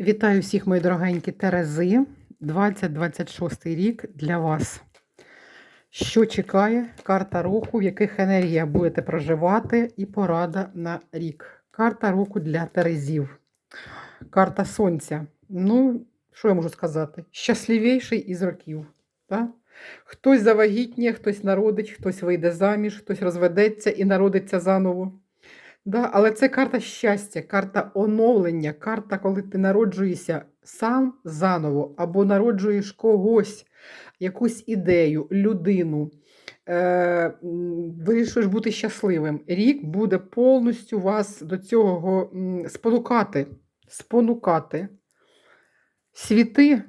Вітаю всіх, мої дорогенькі Терези. 2026 рік для вас. Що чекає карта року, в яких енергіях будете проживати, і порада на рік. Карта року для Терезів. Карта Сонця. Ну, що я можу сказати? Щасливіший із років. Так? Хтось завагітніє, хтось народить, хтось вийде заміж, хтось розведеться і народиться заново. Да, але це карта щастя, карта оновлення, карта, коли ти народжуєшся сам заново, або народжуєш когось, якусь ідею, людину, е, вирішуєш бути щасливим. Рік буде повністю вас до цього спонукати. спонукати. Світи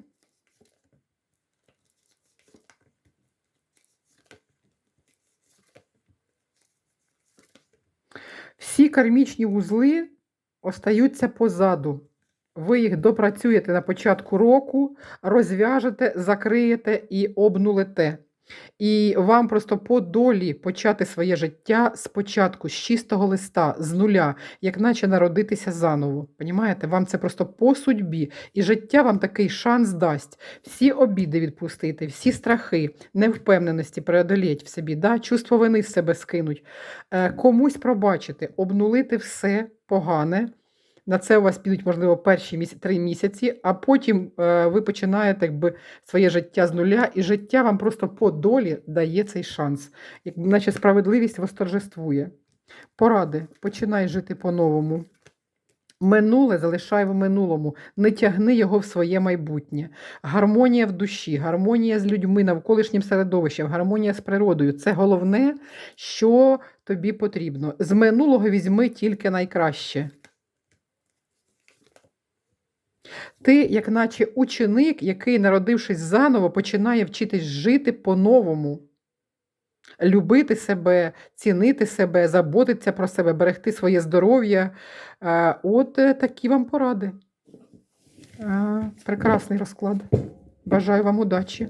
Всі кармічні вузли остаються позаду. Ви їх допрацюєте на початку року, розв'яжете, закриєте і обнулите. І вам просто по долі почати своє життя спочатку, з чистого листа, з нуля, як наче народитися заново. Понімаєте? Вам це просто по судьбі. І життя вам такий шанс дасть. Всі обіди відпустити, всі страхи, невпевненості преодоліть в собі, да? чувство вини з себе скинуть, е, комусь пробачити, обнулити все погане. На це у вас підуть, можливо, перші місяці, три місяці, а потім е, ви починаєте якби, своє життя з нуля, і життя вам просто по долі дає цей шанс. Як, наче справедливість восторжествує. Поради, починай жити по-новому. Минуле залишай в минулому, не тягни його в своє майбутнє. Гармонія в душі, гармонія з людьми, навколишнім середовищем, гармонія з природою це головне, що тобі потрібно. З минулого візьми тільки найкраще. Ти, як наче ученик, який, народившись заново, починає вчитись жити по-новому, любити себе, цінити себе, заботитися про себе, берегти своє здоров'я. От е, такі вам поради. Прекрасний розклад. Бажаю вам удачі.